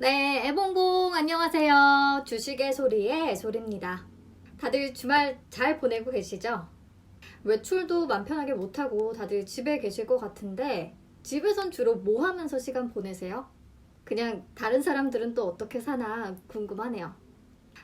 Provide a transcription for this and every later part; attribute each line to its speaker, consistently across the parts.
Speaker 1: 네, 애봉봉 안녕하세요. 주식의 소리의 소리입니다. 다들 주말 잘 보내고 계시죠? 외출도 맘 편하게 못하고 다들 집에 계실 것 같은데 집에선 주로 뭐 하면서 시간 보내세요? 그냥 다른 사람들은 또 어떻게 사나 궁금하네요.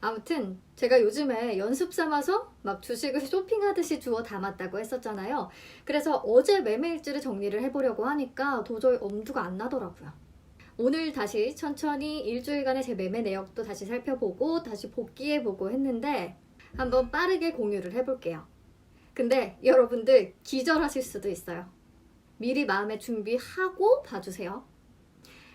Speaker 1: 아무튼 제가 요즘에 연습 삼아서 막 주식을 쇼핑하듯이 주워 담았다고 했었잖아요. 그래서 어제 매매일지를 정리를 해보려고 하니까 도저히 엄두가 안 나더라고요. 오늘 다시 천천히 일주일간의 제 매매 내역도 다시 살펴보고 다시 복귀해보고 했는데 한번 빠르게 공유를 해볼게요. 근데 여러분들 기절하실 수도 있어요. 미리 마음의 준비하고 봐주세요.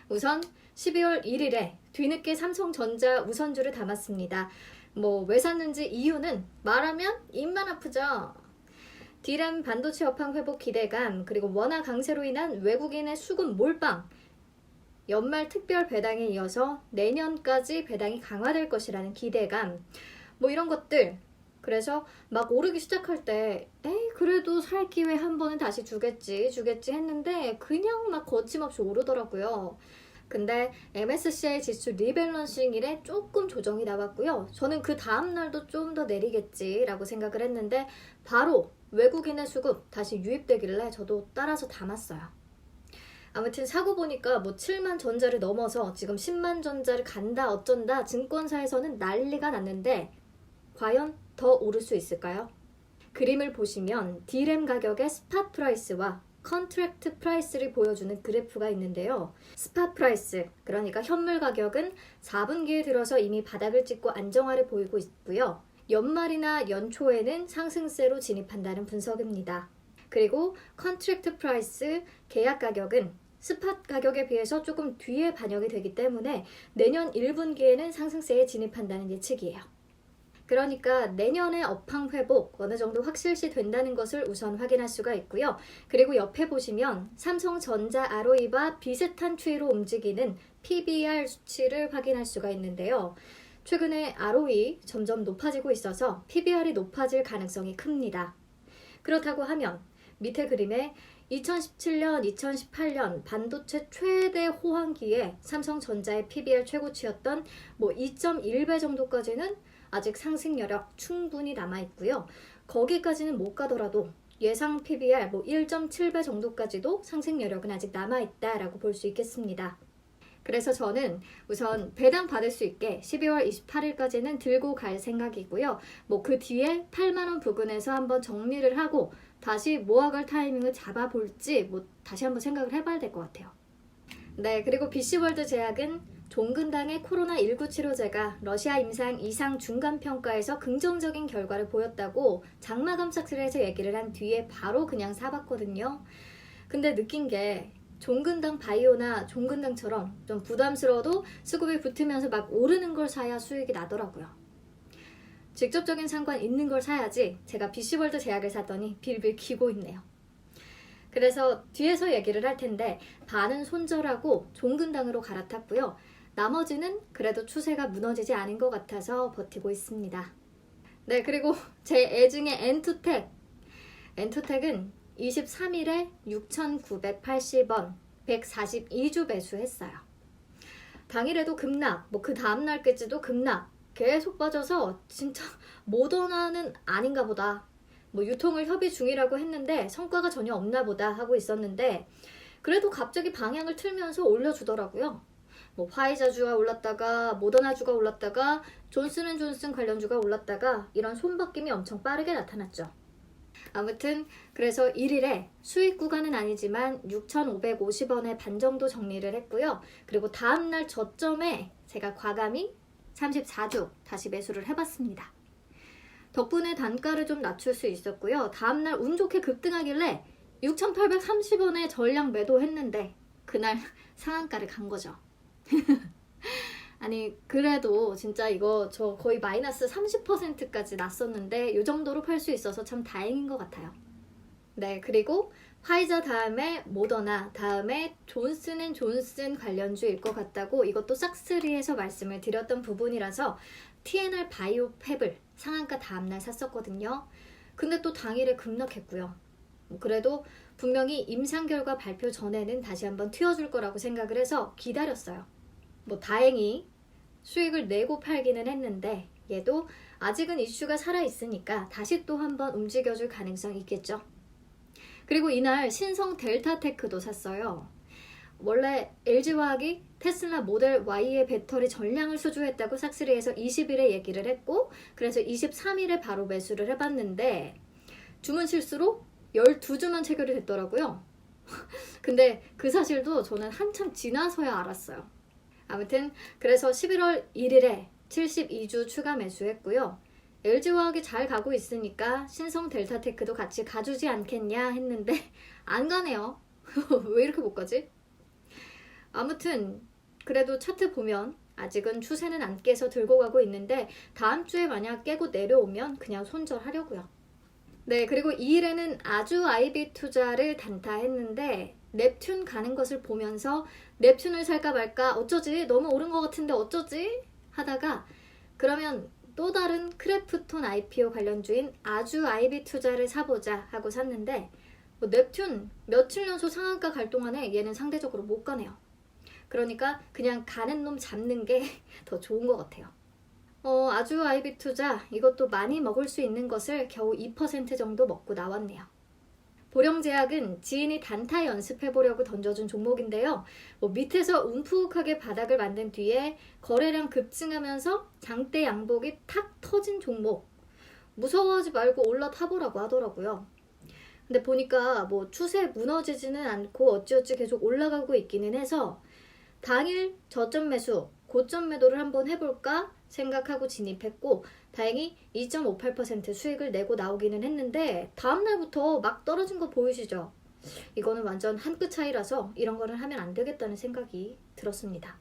Speaker 1: 우선 12월 1일에 뒤늦게 삼성전자 우선주를 담았습니다. 뭐 왜 샀는지 이유는 말하면 입만 아프죠. 디램 반도체 업황 회복 기대감 그리고 원화 강세로 인한 외국인의 수급 몰빵 연말 특별 배당에 이어서 내년까지 배당이 강화될 것이라는 기대감 뭐 이런 것들 그래서 막 오르기 시작할 때 에이 그래도 살 기회 한 번은 다시 주겠지 주겠지 했는데 그냥 막 거침없이 오르더라고요. 근데 MSCI 지수 리밸런싱 일에 조금 조정이 나왔고요. 저는 그 다음 날도 좀 더 내리겠지라고 생각을 했는데 바로 외국인의 수급 다시 유입되길래 저도 따라서 담았어요. 아무튼 사고 보니까 뭐 7만 전자를 넘어서 지금 10만 전자를 간다 어쩐다 증권사에서는 난리가 났는데 과연 더 오를 수 있을까요? 그림을 보시면 D램 가격의 스팟 프라이스와 컨트랙트 프라이스를 보여주는 그래프가 있는데요. 스팟 프라이스, 그러니까 현물 가격은 4분기에 들어서 이미 바닥을 찍고 안정화를 보이고 있고요. 연말이나 연초에는 상승세로 진입한다는 분석입니다. 그리고 컨트랙트 프라이스 계약 가격은 스팟 가격에 비해서 조금 뒤에 반영이 되기 때문에 내년 1분기에는 상승세에 진입한다는 예측이에요. 그러니까 내년의 업황 회복 어느 정도 확실시 된다는 것을 우선 확인할 수가 있고요. 그리고 옆에 보시면 삼성전자 ROE와 비슷한 추이로 움직이는 PBR 수치를 확인할 수가 있는데요. 최근에 ROE 점점 높아지고 있어서 PBR이 높아질 가능성이 큽니다. 그렇다고 하면 밑에 그림에 2017년, 2018년 반도체 최대 호황기에 삼성전자의 PBR 최고치였던 뭐 2.1배 정도까지는 아직 상승 여력 충분히 남아 있고요. 거기까지는 못 가더라도 예상 PBR 뭐 1.7배 정도까지도 상승 여력은 아직 남아 있다라고 볼 수 있겠습니다. 그래서 저는 우선 배당 받을 수 있게 12월 28일까지는 들고 갈 생각이고요. 뭐 그 뒤에 8만 원 부근에서 한번 정리를 하고 다시 모아갈 타이밍을 잡아볼지 뭐 다시 한번 생각을 해봐야 될 것 같아요. 네, 그리고 BC월드 제약은 종근당의 코로나19 치료제가 러시아 임상 이상 중간 평가에서 긍정적인 결과를 보였다고 장마 감사실에서 얘기를 한 뒤에 바로 그냥 사봤거든요. 근데 느낀 게 종근당 바이오나 종근당처럼 좀 부담스러워도 수급이 붙으면서 막 오르는 걸 사야 수익이 나더라고요. 직접적인 상관 있는 걸 사야지 제가 BC월드 제약을 샀더니 빌빌 기고 있네요. 그래서 뒤에서 얘기를 할 텐데 반은 손절하고 종근당으로 갈아탔고요. 나머지는 그래도 추세가 무너지지 않은 것 같아서 버티고 있습니다. 네, 그리고 제 애 중에 엔투텍. 엔투텍은 23일에 6,980원, 142주 매수했어요. 당일에도 급락, 뭐 그 다음날까지도 급락, 계속 빠져서 진짜 모더나는 아닌가 보다. 뭐 유통을 협의 중이라고 했는데 성과가 전혀 없나 보다 하고 있었는데 그래도 갑자기 방향을 틀면서 올려주더라고요. 뭐 화이자주가 올랐다가 모더나주가 올랐다가 존슨앤존슨 관련주가 올랐다가 이런 손바뀜이 엄청 빠르게 나타났죠. 아무튼 그래서 1일에 수익 구간은 아니지만 6,550원의 반 정도 정리를 했고요. 그리고 다음날 저점에 제가 과감히 34주 다시 매수를 해봤습니다. 덕분에 단가를 좀 낮출 수 있었고요. 다음날 운 좋게 급등하길래 6,830원에 전량 매도했는데 그날 상한가를 간 거죠. 아니 그래도 진짜 이거 저 거의 마이너스 30%까지 났었는데 이 정도로 팔 수 있어서 참 다행인 것 같아요. 네 그리고 화이자 다음에 모더나 다음에 존슨앤존슨 관련주일 것 같다고 이것도 싹스리에서 말씀을 드렸던 부분이라서 TNR 바이오 팹을 상한가 다음날 샀었거든요. 근데 또 당일에 급락했고요. 뭐 그래도 분명히 임상 결과 발표 전에는 다시 한번 튀어줄 거라고 생각을 해서 기다렸어요. 뭐 다행히 수익을 내고 팔기는 했는데 얘도 아직은 이슈가 살아 있으니까 다시 또 한번 움직여줄 가능성이 있겠죠. 그리고 이날 신성 델타테크도 샀어요. 원래 LG화학이 테슬라 모델 Y의 배터리 전량을 수주했다고 싹스리에서 20일에 얘기를 했고 그래서 23일에 바로 매수를 해봤는데 주문 실수로 12주만 체결이 됐더라고요. 근데 그 사실도 저는 한참 지나서야 알았어요. 아무튼 그래서 11월 1일에 72주 추가 매수했고요. LG화학이 잘 가고 있으니까 신성 델타테크도 같이 가주지 않겠냐 했는데 안 가네요. 왜 이렇게 못 가지? 아무튼 그래도 차트 보면 아직은 추세는 안 깨서 들고 가고 있는데 다음 주에 만약 깨고 내려오면 그냥 손절하려고요. 네, 그리고 2일에는 아주 아이비 투자를 단타했는데 넵튠 가는 것을 보면서 넵튠을 살까 말까 어쩌지 너무 오른 것 같은데 어쩌지 하다가 그러면 또 다른 크래프톤 IPO 관련주인 아주 아이비 투자를 사보자 하고 샀는데 뭐 넵튠 며칠 연속 상한가 갈 동안에 얘는 상대적으로 못 가네요. 그러니까 그냥 가는 놈 잡는 게 더 좋은 것 같아요. 어, 아주 아이비 투자 이것도 많이 먹을 수 있는 것을 겨우 2% 정도 먹고 나왔네요. 보령제약은 지인이 단타 연습해보려고 던져준 종목인데요. 뭐 밑에서 움푹하게 바닥을 만든 뒤에 거래량 급증하면서 장대 양복이 탁 터진 종목. 무서워하지 말고 올라타보라고 하더라고요. 근데 보니까 뭐 추세 무너지지는 않고 어찌어찌 계속 올라가고 있기는 해서 당일 저점 매수, 고점 매도를 한번 해볼까 생각하고 진입했고 다행히 2.58% 수익을 내고 나오기는 했는데 다음날부터 막 떨어진 거 보이시죠? 이거는 완전 한 끗 차이라서 이런 거는 하면 안 되겠다는 생각이 들었습니다.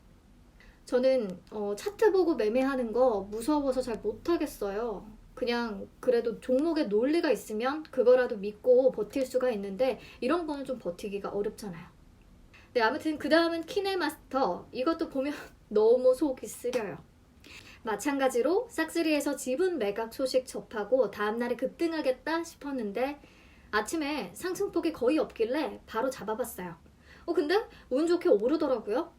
Speaker 1: 저는 어, 차트 보고 매매하는 거 무서워서 잘 못하겠어요. 그냥 그래도 종목에 논리가 있으면 그거라도 믿고 버틸 수가 있는데 이런 거는 좀 버티기가 어렵잖아요. 네, 아무튼 그 다음은 키네마스터. 이것도 보면 너무 속이 쓰려요. 마찬가지로 싹스리에서 지분 매각 소식 접하고 다음날에 급등하겠다 싶었는데 아침에 상승폭이 거의 없길래 바로 잡아봤어요. 어, 근데 운 좋게 오르더라고요.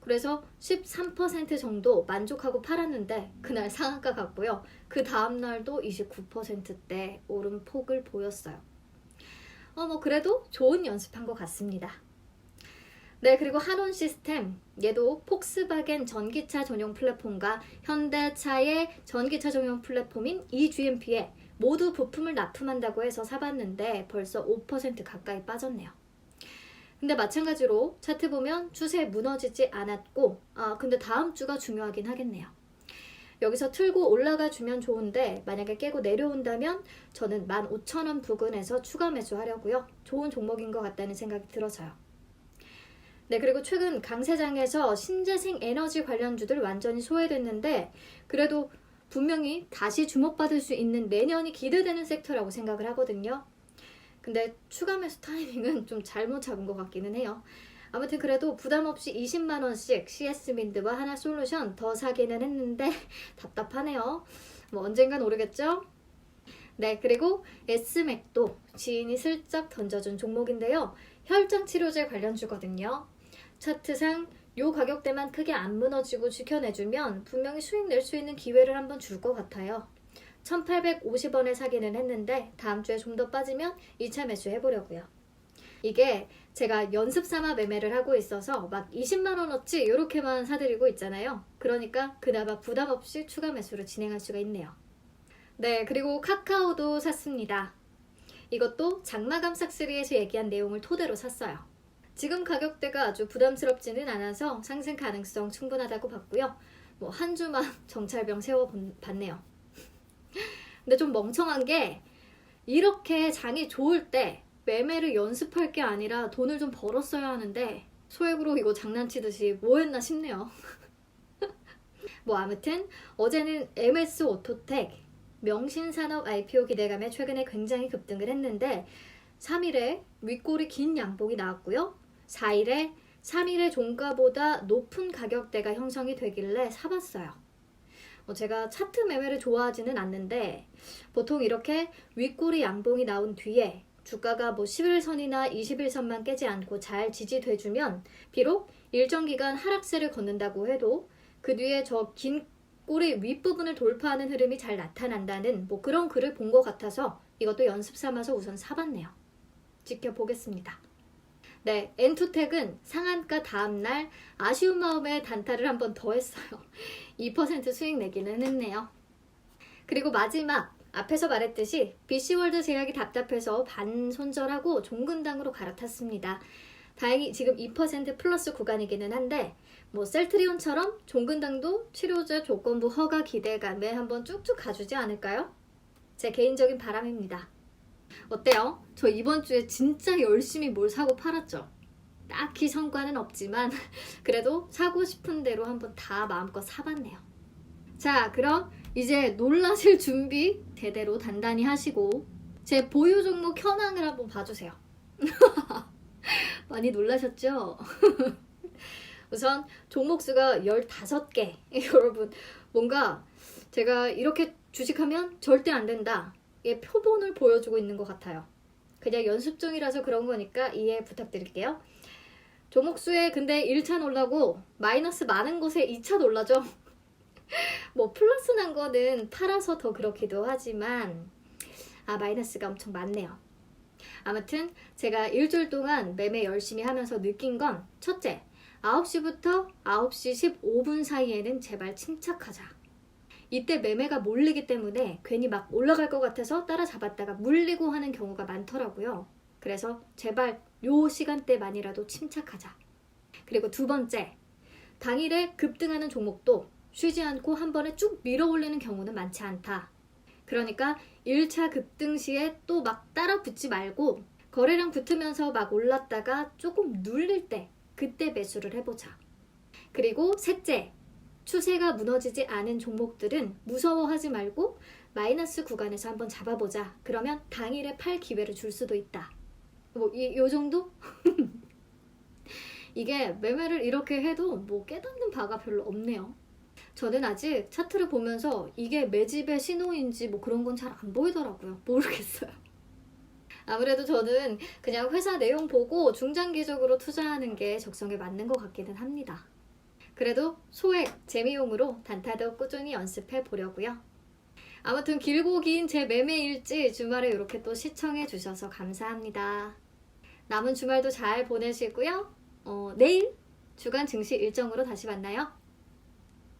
Speaker 1: 그래서 13% 정도 만족하고 팔았는데 그날 상한가 갔고요. 그 다음날도 29%대 오른 폭을 보였어요. 어, 뭐 그래도 좋은 연습한 것 같습니다. 네, 그리고 한온 시스템. 얘도 폭스바겐 전기차 전용 플랫폼과 현대차의 전기차 전용 플랫폼인 eGMP에 모두 부품을 납품한다고 해서 사봤는데 벌써 5% 가까이 빠졌네요. 근데 마찬가지로 차트 보면 추세 무너지지 않았고, 아, 근데 다음 주가 중요하긴 하겠네요. 여기서 틀고 올라가 주면 좋은데 만약에 깨고 내려온다면 저는 15,000원 부근에서 추가 매수하려고요. 좋은 종목인 것 같다는 생각이 들어서요. 네, 그리고 최근 강세장에서 신재생 에너지 관련주들 완전히 소외됐는데 그래도 분명히 다시 주목받을 수 있는 내년이 기대되는 섹터라고 생각을 하거든요. 근데 추가 매수 타이밍은 좀 잘못 잡은 것 같기는 해요. 아무튼 그래도 부담 없이 20만 원씩 CS 민드와 하나 솔루션 더 사기는 했는데 답답하네요. 뭐 언젠간 오르겠죠? 네, 그리고 S맥도 지인이 슬쩍 던져준 종목인데요. 혈장 치료제 관련주거든요. 차트상 요 가격대만 크게 안 무너지고 지켜내주면 분명히 수익 낼 수 있는 기회를 한번 줄 것 같아요. 1850원에 사기는 했는데 다음 주에 좀 더 빠지면 2차 매수 해보려고요. 이게 제가 연습 삼아 매매를 하고 있어서 막 20만원어치 이렇게만 사드리고 있잖아요. 그러니까 그나마 부담 없이 추가 매수를 진행할 수가 있네요. 네, 그리고 카카오도 샀습니다. 이것도 장마감 싹스리에서 얘기한 내용을 토대로 샀어요. 지금 가격대가 아주 부담스럽지는 않아서 상승 가능성 충분하다고 봤고요. 뭐 한 주만 정찰병 세워봤네요. 근데 좀 멍청한 게 이렇게 장이 좋을 때 매매를 연습할 게 아니라 돈을 좀 벌었어야 하는데 소액으로 이거 장난치듯이 뭐 했나 싶네요. 뭐 아무튼 어제는 MS 오토텍 명신산업 IPO 기대감에 최근에 굉장히 급등을 했는데 3일에 윗골이 긴 양봉이 나왔고요. 4일에 3일의 종가보다 높은 가격대가 형성이 되길래 사봤어요. 뭐 제가 차트 매매를 좋아하지는 않는데 보통 이렇게 윗골이 양봉이 나온 뒤에 주가가 뭐 11선이나 21선만 깨지 않고 잘 지지돼주면 비록 일정 기간 하락세를 걷는다고 해도 그 뒤에 저 긴 꼬리 윗부분을 돌파하는 흐름이 잘 나타난다는 뭐 그런 글을 본 것 같아서 이것도 연습 삼아서 우선 사봤네요. 지켜보겠습니다. 네, 엔투텍은 상한가 다음날 아쉬운 마음에 단타를 한 번 더 했어요. 2% 수익 내기는 했네요. 그리고 마지막 앞에서 말했듯이 BC월드 제약이 답답해서 반 손절하고 종근당으로 갈아탔습니다. 다행히 지금 2% 플러스 구간이기는 한데 뭐 셀트리온처럼 종근당도 치료제 조건부 허가 기대감에 한번 쭉쭉 가주지 않을까요? 제 개인적인 바람입니다. 어때요? 저 이번 주에 진짜 열심히 뭘 사고 팔았죠? 딱히 성과는 없지만 그래도 사고 싶은 대로 한번 다 마음껏 사봤네요. 자, 그럼 이제 놀라실 준비 제대로 단단히 하시고 제 보유 종목 현황을 한번 봐주세요. 많이 놀라셨죠? 우선 종목 수가 15개. 여러분, 뭔가 제가 이렇게 주식하면 절대 안 된다. 의 표본을 보여주고 있는 것 같아요. 그냥 연습 중이라서 그런 거니까 이해 부탁드릴게요. 종목 수에 근데 1차 놀라고 마이너스 많은 곳에 2차 놀라죠. 뭐 플러스 난 거는 팔아서 더 그렇기도 하지만 아 마이너스가 엄청 많네요. 아무튼 제가 일주일 동안 매매 열심히 하면서 느낀 건 첫째, 9시부터 9시 15분 사이에는 제발 침착하자. 이때 매매가 몰리기 때문에 괜히 막 올라갈 것 같아서 따라잡았다가 물리고 하는 경우가 많더라고요. 그래서 제발 요 시간대만이라도 침착하자. 그리고 두 번째, 당일에 급등하는 종목도 쉬지 않고 한 번에 쭉 밀어 올리는 경우는 많지 않다. 그러니까 1차 급등 시에 또 막 따라 붙지 말고 거래량 붙으면서 막 올랐다가 조금 눌릴 때 그때 매수를 해보자. 그리고 셋째, 추세가 무너지지 않은 종목들은 무서워하지 말고 마이너스 구간에서 한번 잡아보자. 그러면 당일에 팔 기회를 줄 수도 있다. 뭐, 이, 요 정도? 이게 매매를 이렇게 해도 뭐 깨닫는 바가 별로 없네요. 저는 아직 차트를 보면서 이게 매집의 신호인지 뭐 그런 건 잘 안 보이더라고요. 모르겠어요. 아무래도 저는 그냥 회사 내용 보고 중장기적으로 투자하는 게 적성에 맞는 것 같기는 합니다. 그래도 소액, 재미용으로 단타도 꾸준히 연습해 보려고요. 아무튼 길고 긴 제 매매 일지 주말에 이렇게 또 시청해 주셔서 감사합니다. 남은 주말도 잘 보내시고요. 어, 내일 주간 증시 일정으로 다시 만나요.